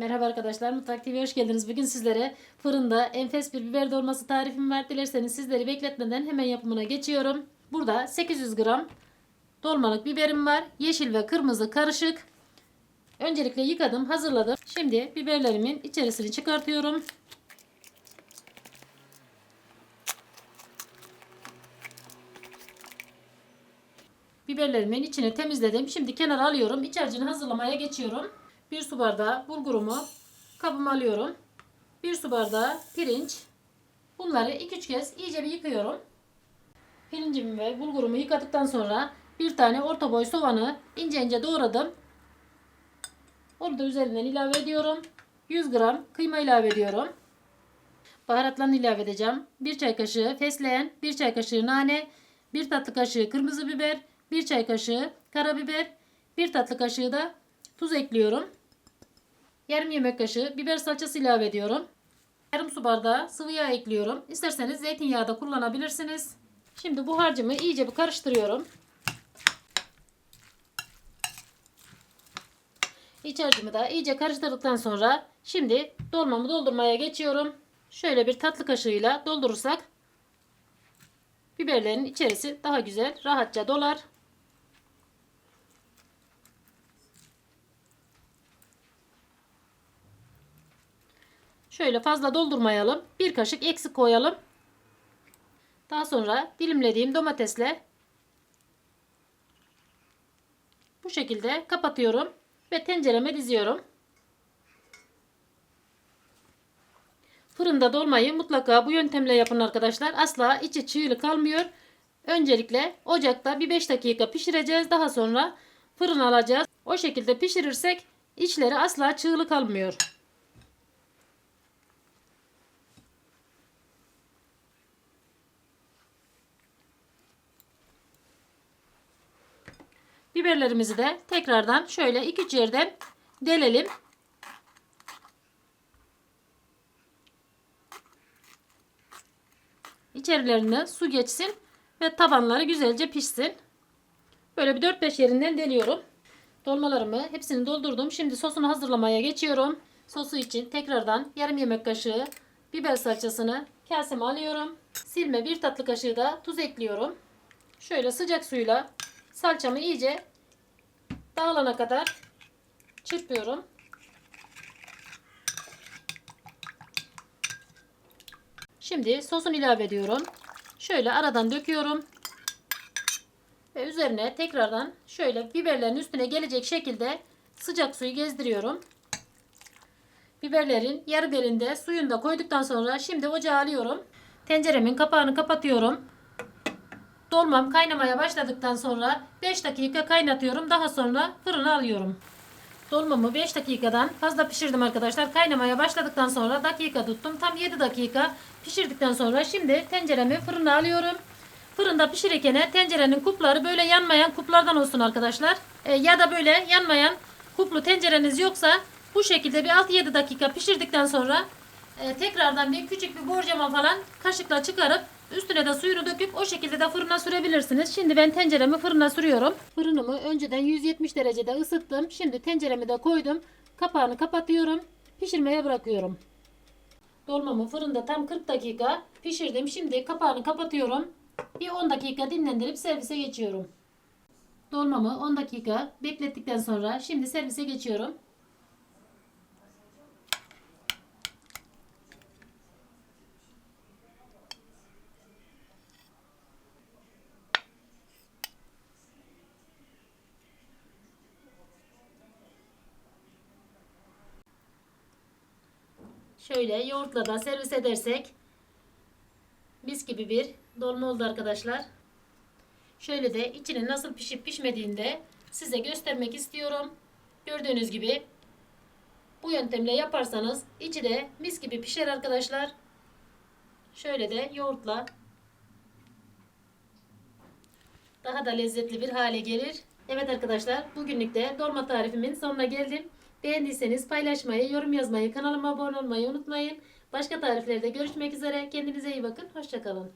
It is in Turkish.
Merhaba arkadaşlar, Mutfak TV'ye hoş geldiniz. Bugün sizlere fırında enfes bir biber dolması tarifim var. Dilerseniz sizleri bekletmeden hemen yapımına geçiyorum. Burada 800 gram dolmalık biberim var. Yeşil ve kırmızı karışık. Öncelikle yıkadım, hazırladım. Şimdi biberlerimin içerisini çıkartıyorum. Biberlerimin içini temizledim. Şimdi kenara alıyorum. İç hazırlamaya geçiyorum. 1 su bardağı bulgurumu kabıma alıyorum. 1 su bardağı pirinç. Bunları 2-3 kez iyice bir yıkıyorum. Pirincimi ve bulgurumu yıkadıktan sonra bir tane orta boy soğanı ince ince doğradım. Onu da üzerinden ilave ediyorum. 100 gram kıyma ilave ediyorum. Baharatlarını ilave edeceğim. 1 çay kaşığı fesleğen, 1 çay kaşığı nane, 1 tatlı kaşığı kırmızı biber, 1 çay kaşığı karabiber, 1 tatlı kaşığı da tuz ekliyorum. Yarım yemek kaşığı biber salçası ilave ediyorum. Yarım su bardağı sıvı yağ ekliyorum. İsterseniz zeytinyağı da kullanabilirsiniz. Şimdi bu harcımı iyice bir karıştırıyorum. İç harcımı da iyice karıştırdıktan sonra şimdi dolmamı doldurmaya geçiyorum. Şöyle bir tatlı kaşığıyla doldurursak biberlerin içerisi daha güzel rahatça dolar. Şöyle fazla doldurmayalım. Bir kaşık eksik koyalım. Daha sonra dilimlediğim domatesle bu şekilde kapatıyorum ve tencereme diziyorum. Fırında dolmayı mutlaka bu yöntemle yapın arkadaşlar. Asla içi çiğli kalmıyor. Öncelikle ocakta bir 5 dakika pişireceğiz. Daha sonra fırın alacağız. O şekilde pişirirsek içleri asla çığlı kalmıyor. Biberlerimizi de tekrardan şöyle 2-3 yerden delelim. İçerilerine su geçsin ve tabanları güzelce pişsin. Böyle bir 4-5 yerinden deliyorum. Dolmalarımı hepsini doldurdum. Şimdi sosunu hazırlamaya geçiyorum. Sosu için tekrardan yarım yemek kaşığı biber salçasını kaseme alıyorum. Silme bir tatlı kaşığı da tuz ekliyorum. Şöyle sıcak suyla salçamı iyice dağılana kadar çırpıyorum. Şimdi sosunu ilave ediyorum. Şöyle aradan döküyorum. Ve üzerine tekrardan şöyle biberlerin üstüne gelecek şekilde sıcak suyu gezdiriyorum. Biberlerin yarı belinde suyunu da koyduktan sonra şimdi ocağa alıyorum. Tenceremin kapağını kapatıyorum. Dolmam kaynamaya başladıktan sonra 5 dakika kaynatıyorum. Daha sonra fırına alıyorum. Dolmamı 5 dakikadan fazla pişirdim arkadaşlar. Kaynamaya başladıktan sonra dakika tuttum. Tam 7 dakika pişirdikten sonra şimdi tenceremi fırına alıyorum. Fırında pişirirken tencerenin kupları böyle yanmayan kuplardan olsun arkadaşlar. E, ya da böyle yanmayan kuplu tencereniz yoksa bu şekilde bir 6-7 dakika pişirdikten sonra e, tekrardan bir küçük bir borcama falan kaşıkla çıkarıp üstüne de suyunu döküp o şekilde de fırına sürebilirsiniz. Şimdi ben tenceremi fırına sürüyorum. Fırınımı önceden 170 derecede ısıttım. Şimdi tenceremi de koydum. Kapağını kapatıyorum. Pişirmeye bırakıyorum. Dolmamı fırında tam 40 dakika pişirdim. Şimdi kapağını kapatıyorum. Bir 10 dakika dinlendirip servise geçiyorum. Dolmamı 10 dakika beklettikten sonra şimdi servise geçiyorum. Şöyle yoğurtla da servis edersek mis gibi bir dolma oldu arkadaşlar. Şöyle de içinin nasıl pişip pişmediğini de size göstermek istiyorum. Gördüğünüz gibi bu yöntemle yaparsanız içi de mis gibi pişer arkadaşlar. Şöyle de yoğurtla daha da lezzetli bir hale gelir. Evet arkadaşlar bugünlük de dolma tarifimin sonuna geldim. Beğendiyseniz paylaşmayı, yorum yazmayı, kanalıma abone olmayı unutmayın. Başka tariflerde görüşmek üzere. Kendinize iyi bakın. Hoşçakalın.